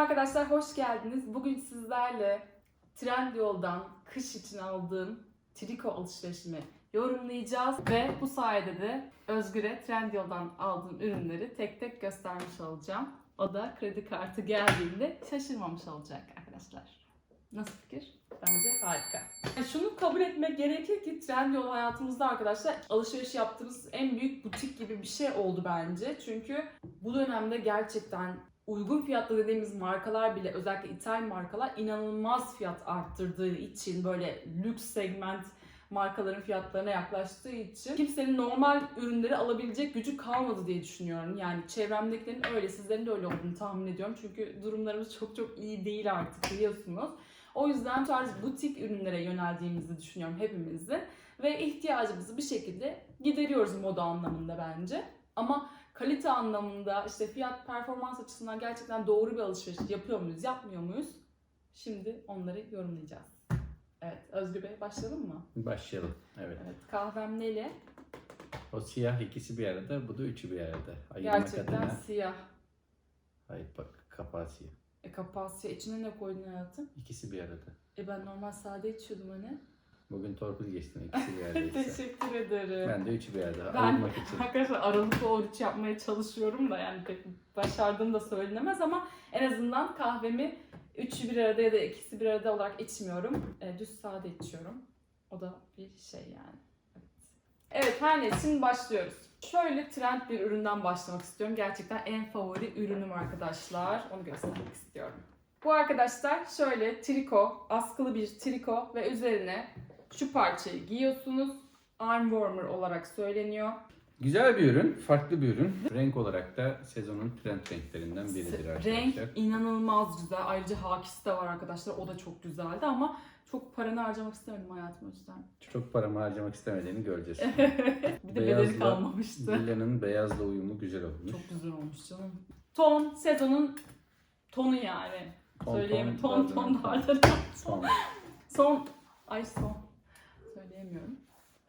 arkadaşlar hoş geldiniz. Bugün sizlerle Trendyol'dan kış için aldığım triko alışverişimi yorumlayacağız ve bu sayede de Özgür'e Trendyol'dan aldığım ürünleri tek tek göstermiş olacağım. O da kredi kartı geldiğinde şaşırmamış olacak arkadaşlar. Nasıl fikir? Bence harika. Yani şunu kabul etmek gerekir ki Trendyol hayatımızda arkadaşlar alışveriş yaptığımız en büyük butik gibi bir şey oldu bence. Çünkü bu dönemde gerçekten uygun fiyatlı dediğimiz markalar bile özellikle ithal markalar inanılmaz fiyat arttırdığı için böyle lüks segment markaların fiyatlarına yaklaştığı için kimsenin normal ürünleri alabilecek gücü kalmadı diye düşünüyorum. Yani çevremdekilerin öyle, sizlerin de öyle olduğunu tahmin ediyorum. Çünkü durumlarımız çok çok iyi değil artık biliyorsunuz. O yüzden tarz butik ürünlere yöneldiğimizi düşünüyorum hepimizin. Ve ihtiyacımızı bir şekilde gideriyoruz moda anlamında bence. Ama kalite anlamında işte fiyat performans açısından gerçekten doğru bir alışveriş yapıyor muyuz, yapmıyor muyuz? Şimdi onları yorumlayacağız. Evet, Özgür Bey başlayalım mı? Başlayalım. Evet. Evet, kahvem neli? O siyah ikisi bir arada, bu da üçü bir arada. Ayırmak Gerçekten adına. siyah. Hayır bak kapağı siyah. E kapağı siyah. İçine ne koydun hayatım? İkisi bir arada. E ben normal sade içiyordum hani. Bugün torpil geçtin ikisi bir aradaysa. Teşekkür ederim. ben de üçü bir arada. Ben- için. Arkadaşlar aralıklı oruç yapmaya çalışıyorum da yani pek başardığım da söylenemez ama en azından kahvemi üçü bir arada ya da ikisi bir arada olarak içmiyorum. E, düz sade içiyorum. O da bir şey yani. Evet. Evet her neyse şimdi başlıyoruz. Şöyle trend bir üründen başlamak istiyorum. Gerçekten en favori ürünüm arkadaşlar. Onu göstermek istiyorum. Bu arkadaşlar şöyle triko, askılı bir triko ve üzerine şu parçayı giyiyorsunuz. Arm warmer olarak söyleniyor. Güzel bir ürün, farklı bir ürün. Renk olarak da sezonun trend renklerinden biridir arkadaşlar. Renk inanılmaz güzel. Ayrıca hakisi de var arkadaşlar. O da çok güzeldi ama çok paranı harcamak istemedim hayatım o yüzden. Çok paramı harcamak istemediğini göreceğiz. bir de bedeli kalmamıştı. villanın beyazla uyumu güzel olmuş. Çok güzel olmuş canım. Ton sezonun tonu yani. Ton, Söyleyeyim. ton, Ton ton bazen darda. Son. Son. Ay son. Söyleyemiyorum.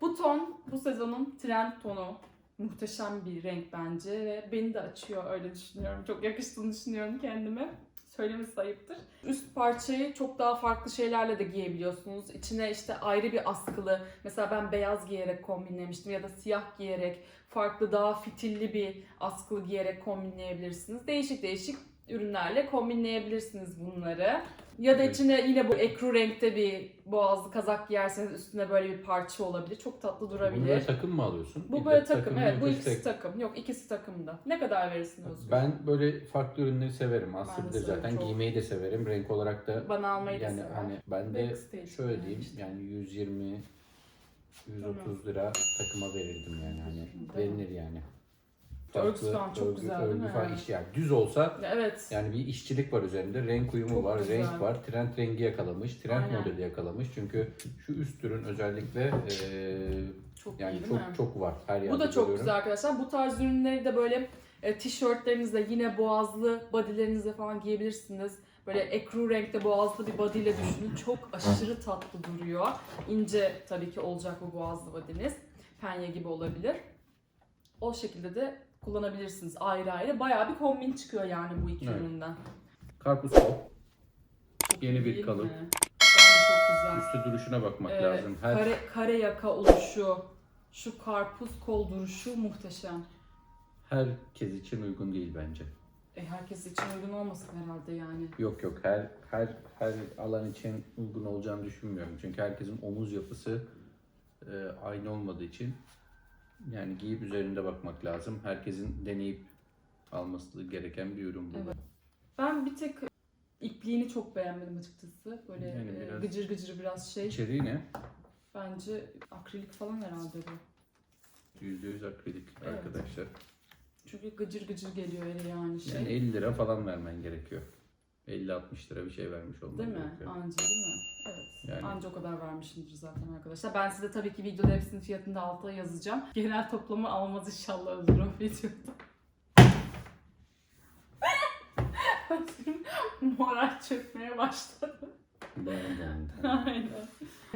Bu ton bu sezonun trend tonu. Muhteşem bir renk bence ve beni de açıyor öyle düşünüyorum. Çok yakıştığını düşünüyorum kendime. Söylemesi ayıptır. Üst parçayı çok daha farklı şeylerle de giyebiliyorsunuz. İçine işte ayrı bir askılı, mesela ben beyaz giyerek kombinlemiştim ya da siyah giyerek, farklı daha fitilli bir askılı giyerek kombinleyebilirsiniz. Değişik değişik ürünlerle kombinleyebilirsiniz bunları. Ya da içine yine bu ekru renkte bir boğazlı kazak giyerseniz üstüne böyle bir parça olabilir. Çok tatlı Bunu durabilir. böyle takım mı alıyorsun? Bu böyle de takım. Evet bu ikisi tek- takım. Yok ikisi takımda. Ne kadar verirsin Özgür? Ben böyle farklı ürünleri severim. Aslında de severim, zaten çok. giymeyi de severim. Renk olarak da Bana almayı da yani sever. hani ben de Backstage şöyle diyeyim yani 120 130 lira takıma verirdim yani hani Değil verilir yani. Örgüsü falan çok örgü- güzel örgü değil mi? falan iş yani düz olsa Evet. yani bir işçilik var üzerinde. Renk uyumu Çok var, güzel. renk var. Trend rengi yakalamış, trend Aynen. modeli yakalamış. Çünkü şu üst ürün özellikle eee, Çok yani iyi değil çok mi? çok var her yerde Bu da çok görüyorum. güzel arkadaşlar. Bu tarz ürünleri de böyle e, tişörtlerinizle yine boğazlı bodylerinizle falan giyebilirsiniz. Böyle ekru renkte boğazlı bir body ile düşünün. Çok aşırı tatlı duruyor. İnce tabii ki olacak bu boğazlı bodyniz. Penye gibi olabilir. O şekilde de kullanabilirsiniz ayrı ayrı. Bayağı bir kombin çıkıyor yani bu iki Evet. üründen. Karpuz kol. Çok Yeni bir değil kalıp. mi? Bence çok güzel. Üstü duruşuna bakmak Ee, lazım. Her Kare, kare yaka oluşu, şu karpuz kol duruşu muhteşem. herkes için uygun değil bence. E, herkes için uygun olmasın herhalde yani. Yok yok her her her alan için uygun olacağını düşünmüyorum. Çünkü herkesin omuz yapısı e, aynı olmadığı için yani giyip üzerinde bakmak lazım. Herkesin deneyip alması gereken bir ürün bu. Evet. Ben bir tek ipliğini çok beğenmedim açıkçası. Böyle Yani e, biraz- gıcır gıcır biraz şey. İçeriği ne? Bence akrilik falan herhalde bu. %100 akrilik Evet. arkadaşlar. Çünkü gıcır gıcır geliyor öyle yani şey. Yani 50 lira falan vermen gerekiyor. 50-60 lira bir şey vermiş olman Değil mi? gerekiyor. Anca değil mi? Evet. Yani- Anca o kadar vermişimdir zaten arkadaşlar. Ben size tabii ki videoda hepsinin fiyatını da alta yazacağım. Genel toplamı almaz inşallah Özgür o videoda. Moral çökmeye başladı. Aynen.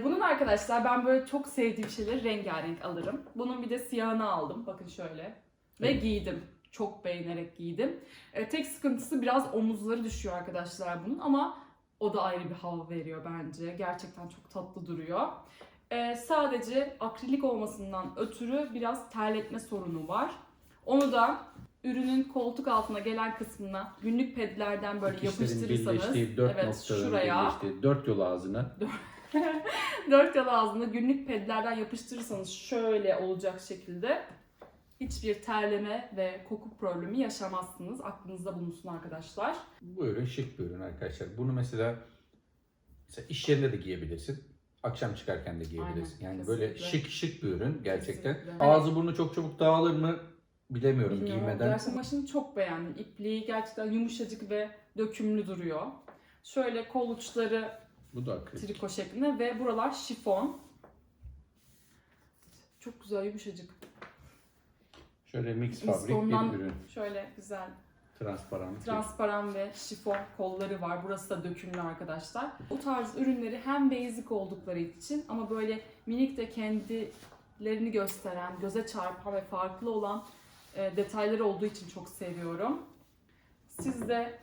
Bunun arkadaşlar ben böyle çok sevdiğim şeyleri rengarenk alırım. Bunun bir de siyahını aldım. Bakın şöyle. Ve Evet. giydim. Çok beğenerek giydim. E, tek sıkıntısı biraz omuzları düşüyor arkadaşlar bunun ama o da ayrı bir hava veriyor bence. Gerçekten çok tatlı duruyor. E, sadece akrilik olmasından ötürü biraz terletme sorunu var. Onu da ürünün koltuk altına gelen kısmına günlük pedlerden böyle yapıştırırsanız birleştiği dört evet şuraya birleştiği dört yol ağzına dört yol ağzına günlük pedlerden yapıştırırsanız şöyle olacak şekilde hiçbir terleme ve koku problemi yaşamazsınız. Aklınızda bulunsun arkadaşlar. bu ürün şık bir ürün arkadaşlar. Bunu mesela, mesela iş yerinde de giyebilirsin. Akşam çıkarken de giyebilirsin. Aynen, yani böyle kesinlikle. şık şık bir ürün gerçekten. Kesinlikle. Ağzı burnu çok çabuk dağılır mı bilemiyorum, Bilmiyorum, giymeden. Gerçekten başını çok beğendim. İpliği gerçekten yumuşacık ve dökümlü duruyor. Şöyle kol uçları Bu da akrilik. triko şeklinde ve buralar şifon. Çok güzel yumuşacık. Şöyle mix fabrik bir ürün. şöyle güzel Transparan. transparan ve şifon kolları var. Burası da dökümlü arkadaşlar. Bu tarz ürünleri hem basic oldukları için ama böyle minik de kendilerini gösteren, göze çarpan ve farklı olan e, detayları olduğu için çok seviyorum. Siz de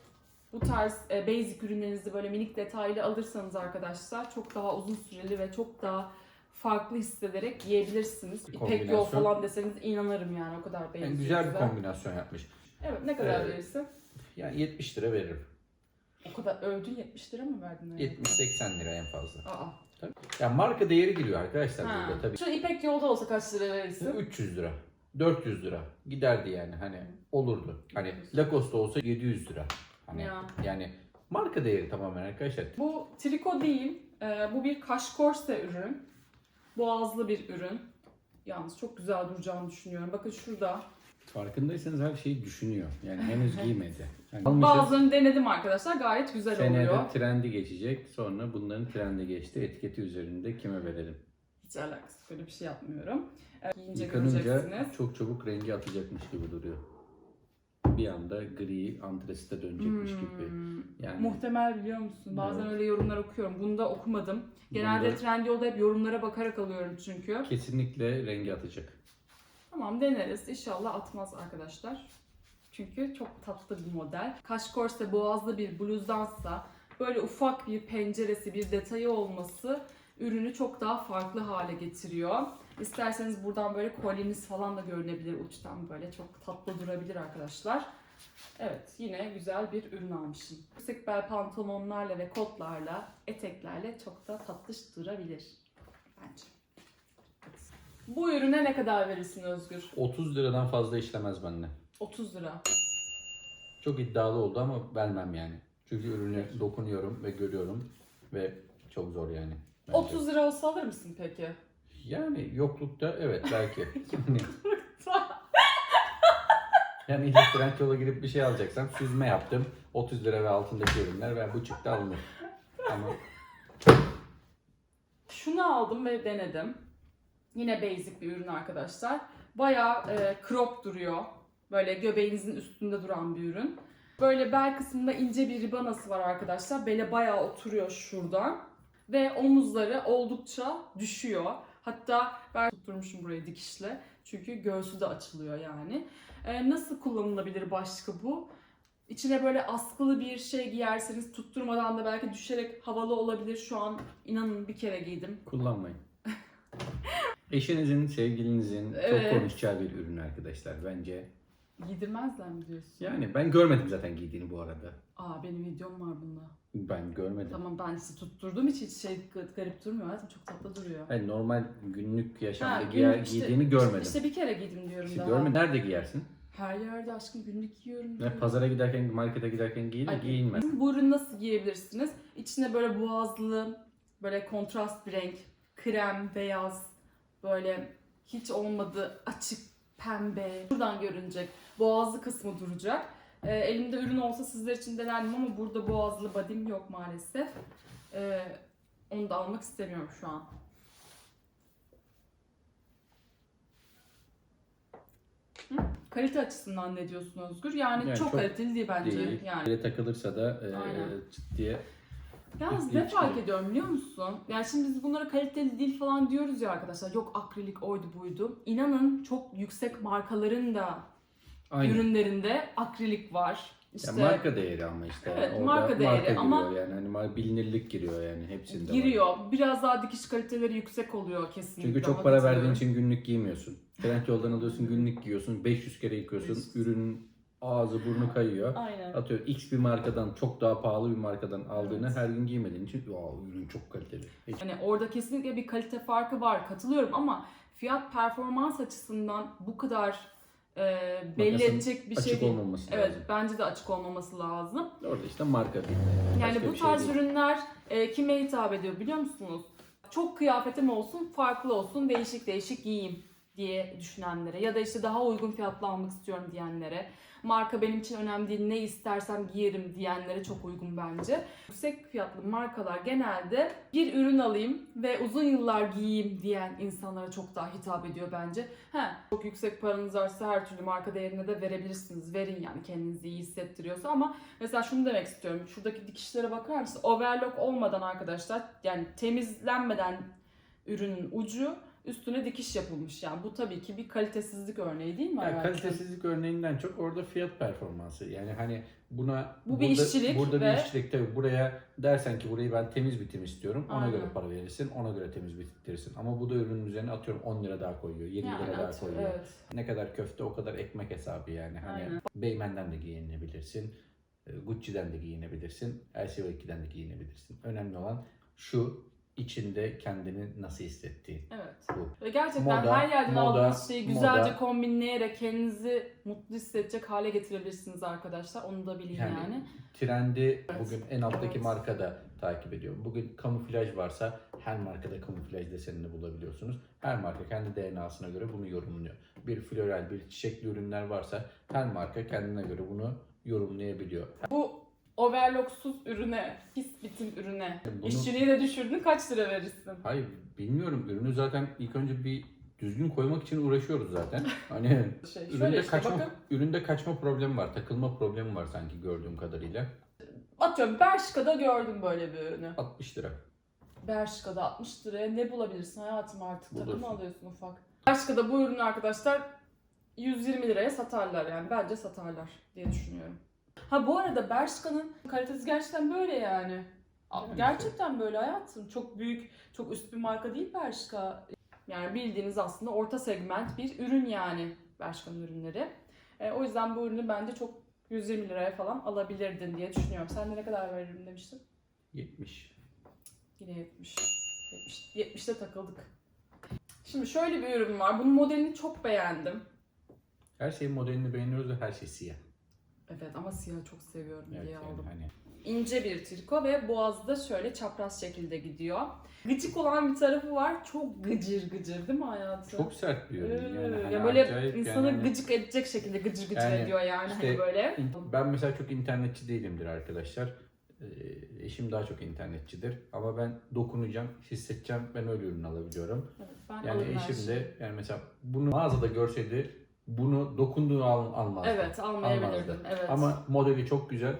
bu tarz e, basic ürünlerinizi böyle minik detaylı alırsanız arkadaşlar çok daha uzun süreli ve çok daha farklı hissederek giyebilirsiniz. Bir İpek yol kombinasyon. falan deseniz inanırım yani o kadar basic. Yani güzel bir kombinasyon yapmış. Evet ne kadar Evet. verirsin? Yani 70 lira veririm. O kadar övdün 70 lira mı verdin? öyle? 70-80 lira en fazla. Aa. Yani marka değeri giriyor arkadaşlar Ha. burada tabii. Şu İpek yolda olsa kaç lira verirsin? 300 lira. 400 lira giderdi yani hani olurdu. Hani Lacoste olsa 700 lira. Hani Ya. yani marka değeri tamamen arkadaşlar. Bu triko değil. e, bu bir kaşkorse ürün. Boğazlı bir ürün. Yalnız çok güzel duracağını düşünüyorum. Bakın şurada. Farkındaysanız her şeyi düşünüyor. Yani henüz giymedi. Yani almışız, Bazılarını denedim arkadaşlar. Gayet güzel senede oluyor. trendi geçecek. Sonra bunların trendi geçti. Etiketi üzerinde kime verelim? Hiç alakası. Böyle bir şey yapmıyorum. E, giyince Yıkanınca göreceksiniz. çok çabuk rengi atacakmış gibi duruyor. Bir anda gri antresite dönecekmiş gibi. Hmm. Yani Muhtemel biliyor musun? Bazen Evet. öyle yorumlar okuyorum. Bunu da okumadım. Genelde Bunda Trendyol'da hep yorumlara bakarak alıyorum çünkü. kesinlikle rengi atacak. Tamam deneriz. İnşallah atmaz arkadaşlar. Çünkü çok tatlı bir model. Kaşkorse boğazlı bir bluzdansa böyle ufak bir penceresi, bir detayı olması ürünü çok daha farklı hale getiriyor. İsterseniz buradan böyle kolyeniz falan da görünebilir uçtan böyle çok tatlı durabilir arkadaşlar. Evet yine güzel bir ürün almışım. Yüksek bel pantolonlarla ve kotlarla, eteklerle çok da tatlış durabilir bence. Bu ürüne ne kadar verirsin Özgür? 30 liradan fazla işlemez bende. 30 lira. Çok iddialı oldu ama vermem yani. Çünkü ürünü dokunuyorum ve görüyorum ve çok zor yani. bence. 30 lira olsa alır mısın peki? Yani yoklukta evet belki. yani, yani illa Trendyol'a girip bir şey alacaksam süzme yaptım. 30 lira ve altındaki ürünler ve bu çıktı alınır. Ama Şunu aldım ve denedim. Yine basic bir ürün arkadaşlar. Bayağı e, crop duruyor. Böyle göbeğinizin üstünde duran bir ürün. Böyle bel kısmında ince bir ribanası var arkadaşlar. Bele bayağı oturuyor şuradan. Ve omuzları oldukça düşüyor. Hatta ben tutturmuşum burayı dikişle. Çünkü göğsü de açılıyor yani. E, nasıl kullanılabilir başka bu? İçine böyle askılı bir şey giyerseniz tutturmadan da belki düşerek havalı olabilir. Şu an inanın bir kere giydim. kullanmayın. Eşinizin, sevgilinizin Evet. çok konuşacağı bir ürün arkadaşlar bence. Giydirmezler mi diyorsun? Yani ben görmedim zaten giydiğini bu arada. Aa benim videom var bunda. Ben görmedim. Tamam ben sizi tutturduğum için hiç şey gar- garip durmuyor. Hayatım çok tatlı duruyor. Hayır, normal günlük yaşamda Ha, giyer, günlük işte- giydiğini görmedim. İşte bir kere giydim diyorum İşte daha. görmedim. Nerede giyersin? Her yerde aşkım günlük giyiyorum. Ne diyorum. pazara giderken, markete giderken giyin Ay, giyinmez. Bu ürünü nasıl giyebilirsiniz? İçine böyle boğazlı, böyle kontrast bir renk, krem, beyaz, böyle hiç olmadı açık pembe. Buradan görünecek. Boğazlı kısmı duracak. Ee, elimde ürün olsa sizler için denerdim ama burada boğazlı badim yok maalesef. Ee, onu da almak istemiyorum şu an. Hı? Kalite açısından ne diyorsun Özgür? Yani, Yani çok, çok kaliteli değil bence. Değil. Yani. Böyle takılırsa da e, Aynen. çıt diye Yalnız ne fark çıkıyor. ediyorum biliyor musun? Yani şimdi biz bunlara kaliteli değil falan diyoruz ya arkadaşlar. Yok akrilik oydu buydu. İnanın çok yüksek markaların da Aynen. ürünlerinde akrilik var. İşte Ya marka değeri ama işte. Evet, Orada marka değeri giriyor ama- yani hani bilinirlik giriyor yani hepsinde. var. giriyor. Biraz daha dikiş kaliteleri yüksek oluyor kesinlikle. Çünkü çok para verdiğin için günlük giymiyorsun. Trendyol'dan alıyorsun günlük giyiyorsun. 500 kere yıkıyorsun. 500. Ürünün ağzı burnu kayıyor. Aynen. Atıyor X bir markadan çok daha pahalı bir markadan aldığını Evet. her gün giymediğin için "Aa, ürün çok kaliteli. Hiç Hani orada kesinlikle bir kalite farkı var. Katılıyorum ama fiyat performans açısından bu kadar e, belli Makasın edecek bir açık şey değil. olmaması Evet, lazım. bence de açık olmaması lazım. Orada işte marka değil. Yani Başka bu bir şey tarz değil. ürünler e, kime hitap ediyor biliyor musunuz? Çok kıyafetim olsun, farklı olsun, değişik değişik giyeyim diye düşünenlere ya da işte daha uygun fiyatlı almak istiyorum diyenlere, marka benim için önemli değil, ne istersem giyerim diyenlere çok uygun bence. Yüksek fiyatlı markalar genelde bir ürün alayım ve uzun yıllar giyeyim diyen insanlara çok daha hitap ediyor bence. He, çok yüksek paranız varsa her türlü marka değerine de verebilirsiniz. Verin yani kendinizi iyi hissettiriyorsa ama Mesela şunu demek istiyorum. Şuradaki dikişlere bakar mısın? Overlock olmadan arkadaşlar yani temizlenmeden ürünün ucu üstüne dikiş yapılmış. Yani bu tabii ki bir kalitesizlik örneği değil mi? Ya hayatım? kalitesizlik örneğinden çok orada fiyat performansı. Yani hani buna Bu bir işçilik burada ve- bir işçilik tabii buraya dersen ki burayı ben temiz bitim istiyorum. Ona Aynen. göre para verirsin. Ona göre temiz bitirtirsin. Ama bu da ürünün üzerine atıyorum 10 lira daha koyuyor. 20 Yani lira daha koyuyor. evet. Ne kadar köfte o kadar ekmek hesabı yani. Hani Aynen. Beymen'den de giyinebilirsin. e, Gucci'den de giyinebilirsin. LCV2'den de giyinebilirsin. Önemli olan şu içinde kendini nasıl hissettiğin. Evet. Bu. Ve gerçekten Moda, her yerden moda, aldığınız şeyi güzelce moda. kombinleyerek kendinizi mutlu hissedecek hale getirebilirsiniz arkadaşlar. Onu da bilin yani. Yani Trendi Evet. bugün en alttaki Evet. marka da takip ediyor. Bugün kamuflaj varsa her markada kamuflaj desenini bulabiliyorsunuz. Her marka kendi DNA'sına göre bunu yorumluyor. Bir floral, bir çiçekli ürünler varsa her marka kendine göre bunu yorumlayabiliyor. Bu overlocksuz ürüne, pis bitim ürüne, Bunu- işçiliği de düşürdün kaç lira verirsin? Hayır bilmiyorum ürünü zaten ilk önce bir düzgün koymak için uğraşıyoruz zaten. Hani Şey, şöyle üründe işte kaçma bakın. üründe kaçma problemi var, takılma problemi var sanki gördüğüm kadarıyla. Atıyorum Bershka'da gördüm böyle bir ürünü. 60 lira. Bershka'da 60 liraya ne bulabilirsin hayatım artık takım Bulursun. alıyorsun ufak. Bershka'da bu ürünü arkadaşlar 120 liraya satarlar yani bence satarlar diye düşünüyorum. Ha bu arada Bershka'nın kalitesi gerçekten böyle yani. Yani Gerçekten böyle hayatım. Çok büyük, çok üst bir marka değil Bershka. Yani bildiğiniz aslında orta segment bir ürün yani Bershka'nın ürünleri. E, o yüzden bu ürünü bence çok 120 liraya falan alabilirdin diye düşünüyorum. Sen de ne kadar veririm demiştin? 70. Yine 70. 70 70'te takıldık. Şimdi şöyle bir ürün var. Bunun modelini çok beğendim. Her şeyin modelini beğeniyoruz ve her şey siyah. Evet ama siyah çok seviyorum Evet, diye yani aldım. hani İnce bir triko ve boğazda şöyle çapraz şekilde gidiyor. Gıcık olan bir tarafı var. Çok gıcır gıcır değil mi hayatım? çok sert bir ürün. Ee, Yani hani ya böyle acayip insanı yani hani- gıcık edecek şekilde gıcır gıcır Yani ediyor yani işte- hani böyle. Ben mesela çok internetçi değilimdir arkadaşlar. Ee, Eşim daha çok internetçidir. Ama ben dokunacağım, hissedeceğim. Ben öyle ürün alabiliyorum. Evet, ben Yani alırım her eşim şeyi. de yani mesela bunu mağazada görseydi bunu dokunduğu al, almazdı. Evet almayabilirdim. Almazdı. Evet. Ama modeli çok güzel.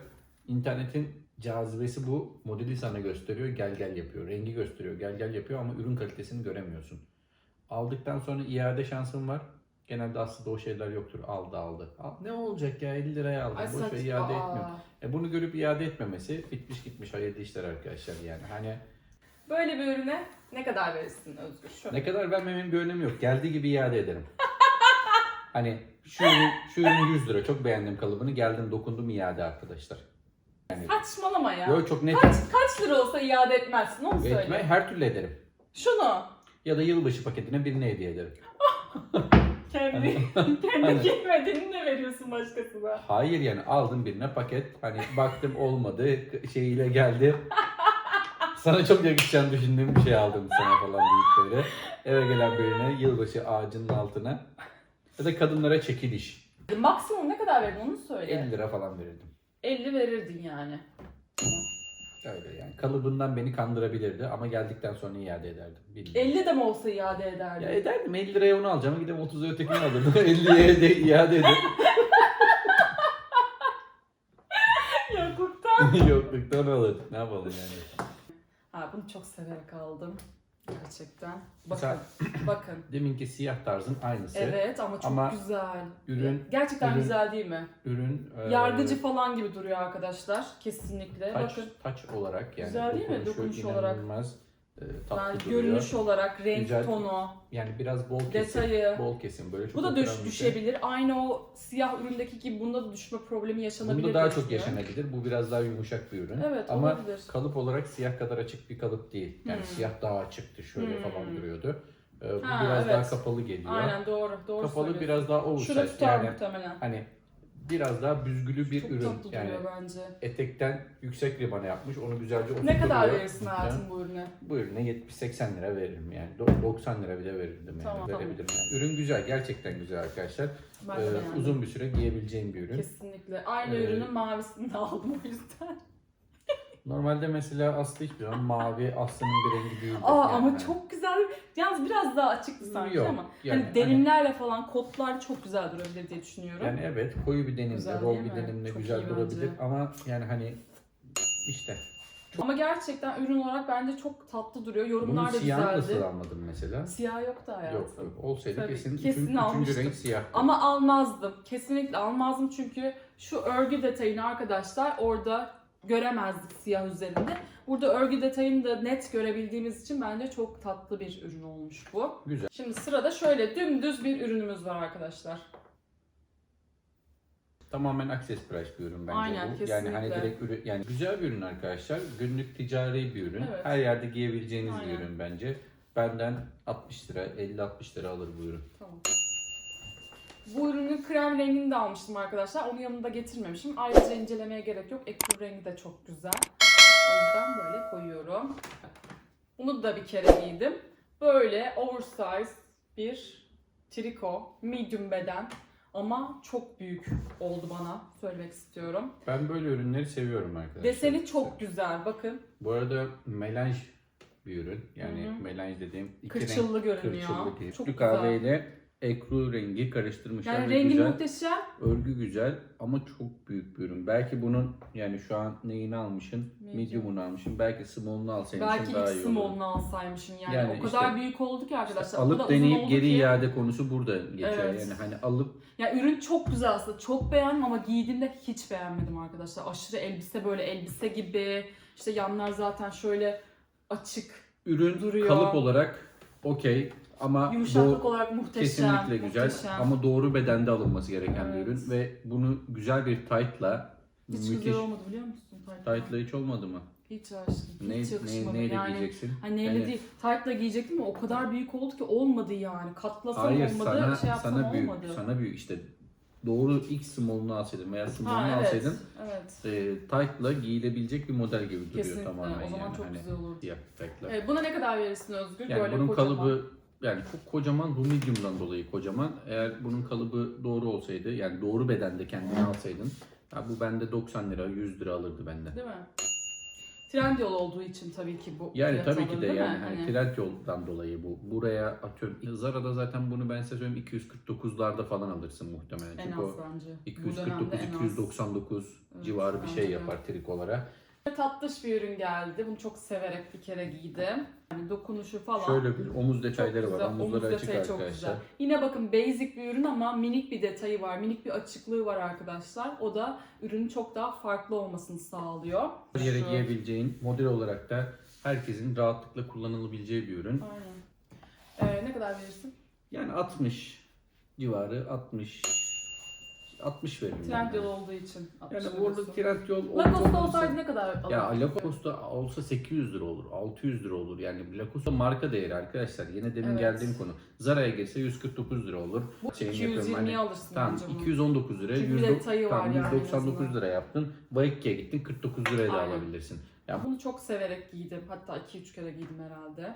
İnternetin cazibesi bu. Modeli sana gösteriyor, gel gel yapıyor. Rengi gösteriyor, gel gel yapıyor ama ürün kalitesini göremiyorsun. Aldıktan sonra iade şansın var. Genelde aslında o şeyler yoktur. Aldı aldı. Al, ne olacak ya 50 liraya aldım. Ay Boş ver iade etmiyor. E bunu görüp iade etmemesi bitmiş gitmiş hayırlı işler arkadaşlar yani. Hani Böyle bir ürüne ne kadar verirsin Özgür? Şöyle. ne kadar vermemin bir önemi yok. Geldiği gibi iade ederim. hani şu ürün, şu ürün 100 lira. Çok beğendim kalıbını. Geldim dokundum iade arkadaşlar. Saçmalama ya. Yo çok net. Kaç, kaç lira olsa iade etmezsin onu söyle. Etme, her türlü ederim. Şunu. Ya da yılbaşı paketine birine hediye ederim. Kendi, Hani- kendi giymediğini de veriyorsun başkasına. Hayır yani aldım birine paket. Hani baktım olmadı şeyiyle geldi. Sana çok yakışacağını düşündüğüm bir şey aldım sana falan deyip böyle. Eve gelen birine yılbaşı ağacının altına. Ya da kadınlara çekiliş. Maksimum ne kadar verdin onu söyle. 50 lira falan verirdim. 50 verirdin yani. Öyle yani. Kalıbından beni kandırabilirdi ama geldikten sonra iade ederdim. Bilmiyorum. 50 de mi olsa iade ederdin? Ya ederdim 50 liraya onu alacağım gidip 30'a ötekini alırdım. 50'ye de iade ederim. Yokluktan. Yokluktan alır. Ne yapalım yani. Ha bunu çok severek aldım. Gerçekten. Bakın. Bakın. Deminki siyah tarzın aynısı. Evet ama çok Ama güzel. ürün- Gerçekten ürün- güzel değil mi? Ürün e, Yargıcı falan gibi duruyor arkadaşlar. Kesinlikle. taç, Bakın. taç olarak yani Güzel değil mi? dokunuşu Dokunuş olarak. inanılmaz e, tatlı Yani duruyor. görünüş olarak renk Güzel. tonu, Yani biraz bol kesim. detayı. Bol kesim böyle çok Bu da düş, şey. düşebilir. Aynı o siyah üründeki gibi bunda da düşme problemi yaşanabilir. Bunda daha çok düşünüyorum. yaşanabilir. Bu biraz daha yumuşak bir ürün. Evet Ama olabilir. kalıp olarak siyah kadar açık bir kalıp değil. Yani Hmm. siyah daha açıktı şöyle Hmm. falan duruyordu. Ee, bu Ha, biraz evet. daha kapalı geliyor. Aynen doğru. Doğru kapalı biraz daha Şurada oversize tutar yani muhtemelen. hani biraz daha büzgülü bir çok ürün. tatlı Yani duruyor bence. etekten yüksek ribana yapmış. Onu güzelce Ne kadar verirsin Ya, hayatım bu ürüne? Bu ürüne 70-80 lira veririm yani. Do- 90 lira bile verirdim yani. Tamam, tamam. Verebilirim yani. Ürün güzel. Gerçekten güzel arkadaşlar. Ben de Ee, beğendim. uzun bir süre giyebileceğim bir ürün. Kesinlikle. Aynı Ee, ürünün mavisini de aldım o yüzden. Normalde mesela Aslı hiçbir zaman mavi Aslı'nın bir rengi değildir. Aa yani. ama çok güzel. Yalnız biraz daha açıktı sanki Yok, ama. yani hani delimlerle falan kotlar çok güzel durabilir diye düşünüyorum. Yani evet koyu bir denimle, Güzel rol değil bir denimle Çok güzel durabilir bence. ama yani hani işte Ama gerçekten ürün olarak bence çok tatlı duruyor. bunun Yorumlar da siyahını nasıl güzeldi. almadın mesela? Siyah yoktu hayatım. Yok yok olsaydı Tabii, kesin, kesin üçün- üçüncü renk siyah. Ama almazdım. Kesinlikle almazdım çünkü şu örgü detayını arkadaşlar orada göremezdik siyah üzerinde. Burada örgü detayını da net görebildiğimiz için bence çok tatlı bir ürün olmuş bu. Güzel. Şimdi sırada şöyle dümdüz bir ürünümüz var arkadaşlar. Tamamen access price bir ürün bence Aynen, bu. Yani hani kesinlikle. direkt ürün yani güzel bir ürün arkadaşlar. Günlük ticari bir ürün. Evet. Her yerde giyebileceğiniz Aynen. bir ürün bence. Benden 60 lira, 50-60 lira alır bu ürün. Tamam. Bu ürünün krem rengini de almıştım arkadaşlar. Onu yanında getirmemişim. Ayrıca incelemeye gerek yok. Ekru rengi de çok güzel. O yüzden böyle koyuyorum. Bunu da bir kere giydim. Böyle oversize bir triko, medium beden ama çok büyük oldu bana söylemek istiyorum. Ben böyle ürünleri seviyorum arkadaşlar. Deseni çok güzel bakın. Bu arada melanj bir ürün. Yani Hı hı. melanj dediğim iki Kırçıllı renk görünüyor. kırçıllı değil. Çok kahveyle ekru rengi karıştırmışlar Yani ve rengi güzel. muhteşem. Örgü güzel ama çok büyük bir ürün. Belki bunun yani şu an neyini almışsın? Medium. Medium'unu almışsın. Belki small'unu alsaymışsın Belki daha iyi olurdu. small'unu alsaymışım yani. Yani o kadar işte- büyük oldu ki arkadaşlar. İşte alıp deneyip geri ki. iade konusu burada geçer. Evet. Yani hani alıp Ya ürün çok güzel aslında. Çok beğendim ama giydiğimde hiç beğenmedim arkadaşlar. Aşırı elbise böyle elbise gibi. İşte yanlar zaten şöyle açık. ürün Duruyor. kalıp olarak okey ama Yumuşaklık olarak muhteşem. kesinlikle güzel muhteşem. ama doğru bedende alınması gereken bir ürün ve bunu güzel bir tight'la hiç müthiş güzel olmadı biliyor musun? Tight'la. tight'la hiç olmadı mı? Hiç aşkım. Ne, Hiç ne, yakışmadı neyle yani. giyeceksin? Hani neyle Yani- değil. Tight'la giyecektim ama o kadar büyük oldu ki olmadı yani. Katlasam Hayır olmadı, sana şey yapsam sana büyük olmadı. sana büyük işte doğru ilk small'unu alsaydın veya small'unu ha evet. alsaydın Evet. e, tight'la giyilebilecek bir model gibi duruyor Kesinlikle. tamamen o zaman yani. çok hani güzel olurdu. siyah tight'la. Evet, buna ne kadar verirsin Özgür? Yani Böyle bunun kocaman. kalıbı yani çok kocaman bu medium'dan dolayı kocaman. Eğer bunun kalıbı doğru olsaydı yani doğru bedende kendini alsaydın ya bu bende 90 lira 100 lira alırdı bende. Değil mi? Trendyol olduğu için tabii ki bu Yani fiyat tabii ki de değil mi? yani hani Hani- Trendyol'dan dolayı bu. Buraya atıyorum Zara'da zaten bunu ben size söyleyeyim 249'larda falan alırsın muhtemelen. en Çünkü az bence. Bu 249 dönemde en az. 299 Evet, civarı bir bence şey de. yapar trikolara. Tatlış bir ürün geldi. Bunu çok severek bir kere giydim. Yani dokunuşu falan. Şöyle bir omuz detayları var. Omuzları omuz açık detayı çok arkadaşlar. güzel. Yine bakın basic bir ürün ama minik bir detayı var. Minik bir açıklığı var arkadaşlar. O da ürünün çok daha farklı olmasını sağlıyor. Her yere Şu- giyebileceğin model olarak da herkesin rahatlıkla kullanılabileceği bir ürün. Aynen. Ee, ne kadar verirsin? Yani 60 civarı 60 60 veririm. ben. Trendyol olduğu için. Yani 60 orada veriyorsun. Trendyol olup Lacoste olsaydı ne kadar alırdın? Ya Lacoste olsa 800 lira olur, 600 lira olur. Yani Lacoste marka değeri arkadaşlar. Yine demin Evet. geldiğim konu. Zara'ya girse 149 lira olur. Bu 220'ye yapıyorum hani- alırsın Tamam bence bunu. 219 lira, Çünkü bir 100 detayı var tamam, yani en 199 azından. lira yaptın. Baiki'ye gittin 49 liraya da Aynen. alabilirsin. Ya Bunu çok severek giydim. Hatta 2-3 kere giydim herhalde.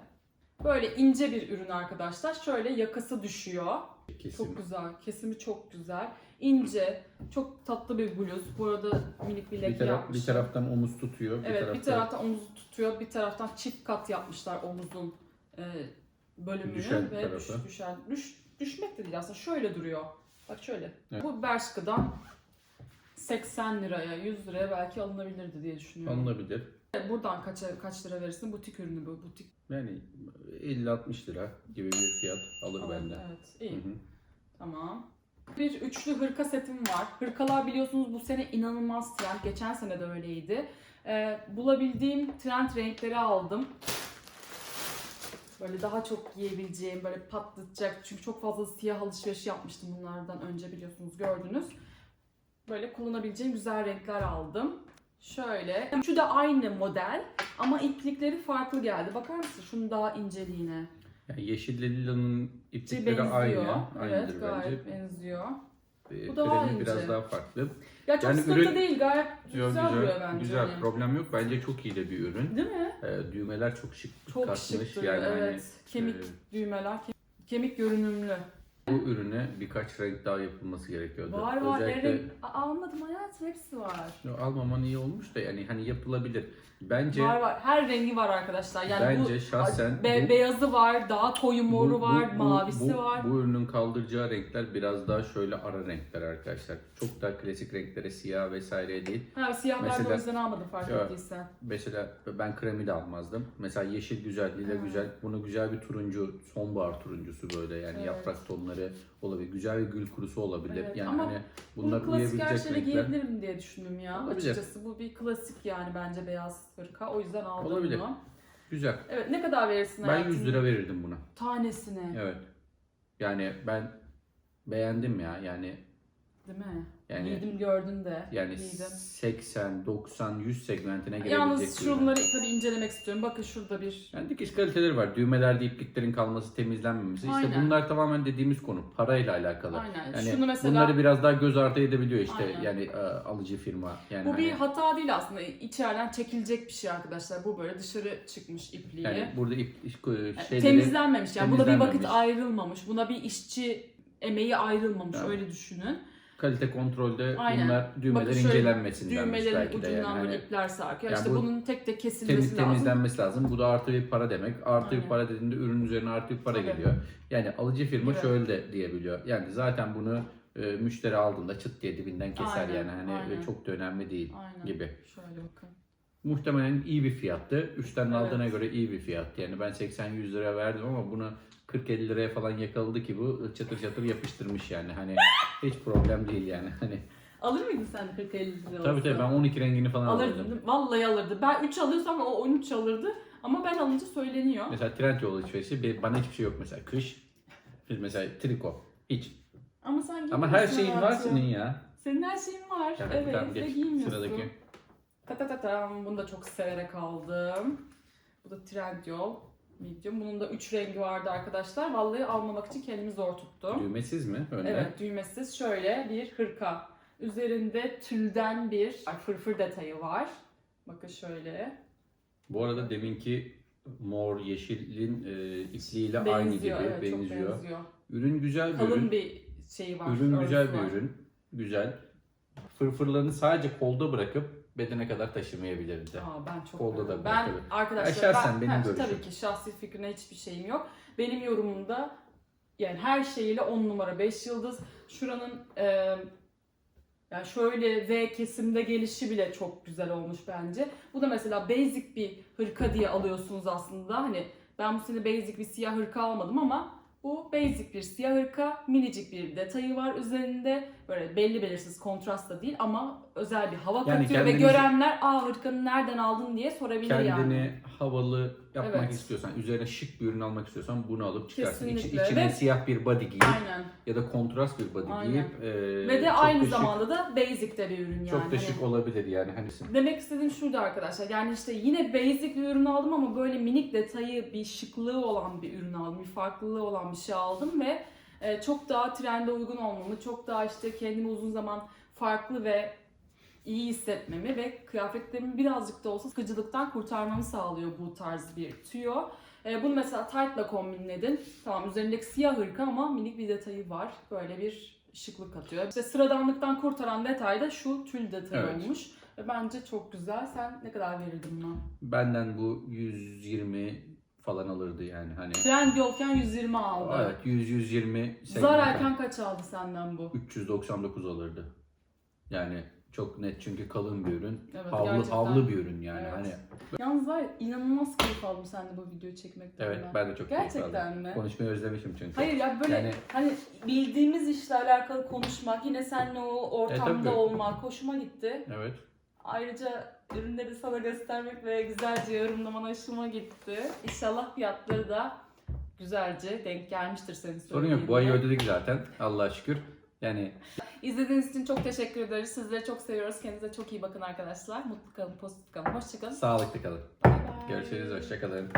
Böyle ince bir ürün arkadaşlar. Şöyle yakası düşüyor. kesin. Çok güzel. Kesimi çok güzel. İnce, çok tatlı bir bluz. Bu arada minik bir Bir, leke taraf, bir yapmışlar. taraftan omuz tutuyor. evet, bir bir taraftan taraftan omuzu tutuyor, bir taraftan çift kat yapmışlar omuzun e, bölümünü Düşen ve düş, düşen düş, düşmek de değil aslında şöyle duruyor. Bak şöyle. Evet. Bu Bershka'dan 80 liraya, 100 liraya belki alınabilirdi diye düşünüyorum. alınabilir. Buradan kaça, kaç lira verirsin? Butik ürünü bu. Butik Yani 50-60 lira gibi bir fiyat alır alanı. benden. Evet. İyi. hı. Tamam. Bir üçlü hırka setim var. Hırkalar biliyorsunuz bu sene inanılmaz trend. Geçen sene de öyleydi. Ee, bulabildiğim trend renkleri aldım. Böyle daha çok giyebileceğim, böyle patlatacak. Çünkü çok fazla siyah alışveriş yapmıştım bunlardan önce biliyorsunuz gördünüz. Böyle kullanabileceğim güzel renkler aldım. Şöyle. Şu da aynı model ama iplikleri farklı geldi. Bakar mısın şunun daha inceliğine? Yani yeşille lilanın iplikleri benziyor. aynı. evet Aynıdır gayet bence. benziyor. Bu daha kremi biraz ince. daha farklı. Ya çok Yani sıkıntı ürün- değil gayet güzel, Güzel, duruyor bence. güzel. hani. Problem yok. Bence çok iyi de bir ürün. Değil mi? Ee, düğmeler çok şık Çok katmış. şık duruyor yani hani, evet. Kemik e, düğmeler, ke- kemik görünümlü. Bu ürüne birkaç renk daha yapılması gerekiyordu. Var var Özellikle evet. Aa, Anladım hayatım hepsi var. almaman iyi olmuş da yani hani yapılabilir. Bence Var var. Her rengi var arkadaşlar. Yani bence bu şahsen be- bu- beyazı var, daha koyu moru Bu- bu- var, bu- mavisi bu- var. Bu ürünün kaldıracağı renkler biraz daha şöyle ara renkler arkadaşlar. Çok daha klasik renklere siyah vesaire değil. Ha siyahlar da o Mesela- yüzden almadım fark Ya, ettiysen. Mesela ben kremi de almazdım. Mesela yeşil güzel, lila güzel. Bunu güzel bir turuncu, sonbahar turuncusu böyle yani Evet. yaprak tonları olabilir. Güzel bir gül kurusu olabilir. Evet, Yani ama hani Bunu bunlar klasik her şeyle giyebilirim diye düşündüm ya. Olabilir. Açıkçası bu bir klasik yani bence beyaz hırka. O yüzden aldım Olabilir. bunu. Güzel. Evet ne kadar verirsin Ben hayatım? 100 lira verirdim buna. Tanesine. Evet. Yani ben beğendim ya. Yani Değil mi? Yani- Giydim gördün de. yani Giydim. 80, 90, 100 segmentine girebilecek Yalnız bir ürün. şunları tabii incelemek istiyorum. Bakın şurada bir Yani dikiş kaliteleri var. Düğmelerde ipliklerin kalması, temizlenmemesi. İşte Aynen. bunlar tamamen dediğimiz konu. Parayla alakalı. aynen. Yani Şunu mesela bunları biraz daha göz ardı edebiliyor işte Aynen. yani e, alıcı firma. Yani bu hani, bir hata değil aslında. İçeriden çekilecek bir şey arkadaşlar. Bu böyle dışarı çıkmış ipliği. yani burada ip Yani şeyleri temizlenmemiş yani. Buna bir vakit temizlenmemiş. ayrılmamış. Buna bir işçi emeği ayrılmamış. Tamam. Öyle düşünün. Kalite kontrolde Aynen. bunlar düğmeler Bakın şöyle incelenmesindenmiş Düğmelerin belki de ucundan yani. böyle Hani ipler sarkıyor. Yani işte bu bunun tek tek kesilmesi temiz, lazım. temizlenmesi lazım. Bu da artı bir para demek. Artı Aynen. bir para dediğinde ürün üzerine artı bir para Tabii. geliyor. Yani alıcı firma Evet. şöyle de diyebiliyor. Yani zaten bunu e, müşteri aldığında çıt diye dibinden keser Aynen, yani. Hani aynen. çok da önemli değil Aynen. gibi. Şöyle bakın. Muhtemelen iyi bir fiyattı. Üçten Evet. aldığına göre iyi bir fiyat. Yani ben 80-100 lira verdim ama bunu 40-50 liraya falan yakaladı ki bu çatır çatır yapıştırmış yani. Hani hiç problem değil yani. Hani Alır mıydın sen 40 50 lira tabii tabii ben 12 rengini falan Alırdın alırdım. değil mi? Vallahi alırdı. Ben 3 alıyorsam o 13 alırdı. Ama ben alınca söyleniyor. Mesela Trendyol alışverişi bir- bana hiçbir şey yok mesela. Kış, biz mesela triko hiç. Ama sen Ama her şeyin var hayatım. senin ya. Senin her şeyin var. Yani evet tamam, ve geç. giymiyorsun. Sıradaki. Tatatatam. Bunu da çok severek aldım. Bu da Trendyol. Medium. Bunun da 3 rengi vardı arkadaşlar. Vallahi almamak için kendimi zor tuttum. Düğmesiz mi? Önde. Evet düğmesiz şöyle bir hırka. Üzerinde tülden bir fırfır detayı var. Bakın şöyle. Bu arada deminki mor yeşilin e, ipliğiyle aynı gibi Benziyor, evet, çok benziyor. benziyor. Ürün güzel bir Kalın ürün. bir şeyi var. Ürün güzel bir var. ürün. Güzel. Fırfırlarını sadece kolda bırakıp bedene kadar taşımayabilirdi. Aa, ben çok Kolda da ben tabii. arkadaşlar Ya şahsen ben, benim ha, görüşüm. tabii ki şahsi fikrine hiçbir şeyim yok. Benim yorumumda yani her şeyiyle 10 numara 5 yıldız. Şuranın e, yani şöyle V kesimde gelişi bile çok güzel olmuş bence. Bu da mesela basic bir hırka diye alıyorsunuz aslında. Hani ben bu sene basic bir siyah hırka almadım ama bu basic bir siyah hırka, minicik bir detayı var üzerinde. Böyle belli belirsiz kontrast da değil ama özel bir hava Yani katıyor ve görenler aa hırkanı nereden aldın diye sorabilir Kendini yani. havalı yapmak Evet. istiyorsan, üzerine şık bir ürün almak istiyorsan bunu alıp çıkarsın. İç, içine Ve- siyah bir body giyip Aynen. ya da kontrast bir body Aynen. giyip e, Ve de aynı da şık- zamanda da basic de bir ürün yani. çok da Hani- şık olabilir yani. Hani Demek istediğim şurada arkadaşlar. Yani işte yine basic bir ürün aldım ama böyle minik detayı, bir şıklığı olan bir ürün aldım. Bir farklılığı olan bir şey aldım ve e, çok daha trende uygun olmamı, çok daha işte kendimi uzun zaman farklı ve iyi hissetmemi ve kıyafetlerimi birazcık da olsa sıkıcılıktan kurtarmamı sağlıyor bu tarz bir tüyo. E, bunu mesela tight'la kombinledin. Tamam üzerindeki siyah hırka ama minik bir detayı var. Böyle bir şıklık atıyor. İşte sıradanlıktan kurtaran detay da şu tül detayı Evet. olmuş. Ve bence çok güzel. Sen ne kadar verirdin buna? benden bu 120 falan alırdı yani hani. Trendyol'ken 120 aldı. Evet 100 120 Zara'yken kaç aldı senden bu? 399 alırdı. Yani çok net çünkü kalın bir ürün. Evet, havlu gerçekten. havlu bir ürün yani Evet. hani. Yalnız var ya, inanılmaz keyif aldım seninle bu videoyu çekmekten. Evet ben. ben de çok keyif aldım. Gerçekten mi? Konuşmayı özlemişim çünkü. Hayır ya böyle Yani- hani bildiğimiz işle alakalı konuşmak, yine seninle o ortamda E, tabii. olmak hoşuma gitti. Evet. Ayrıca ürünleri sana göstermek ve güzelce yorumlaman hoşuma gitti. İnşallah fiyatları da güzelce denk gelmiştir senin Sorun yok bu ayı ödedik zaten Allah'a şükür. Yani İzlediğiniz için çok teşekkür ederiz. Sizleri çok seviyoruz. Kendinize çok iyi bakın arkadaşlar. Mutlu kalın, pozitif kalın. Hoşçakalın. sağlıklı kalın. Görüşürüz hoşçakalın.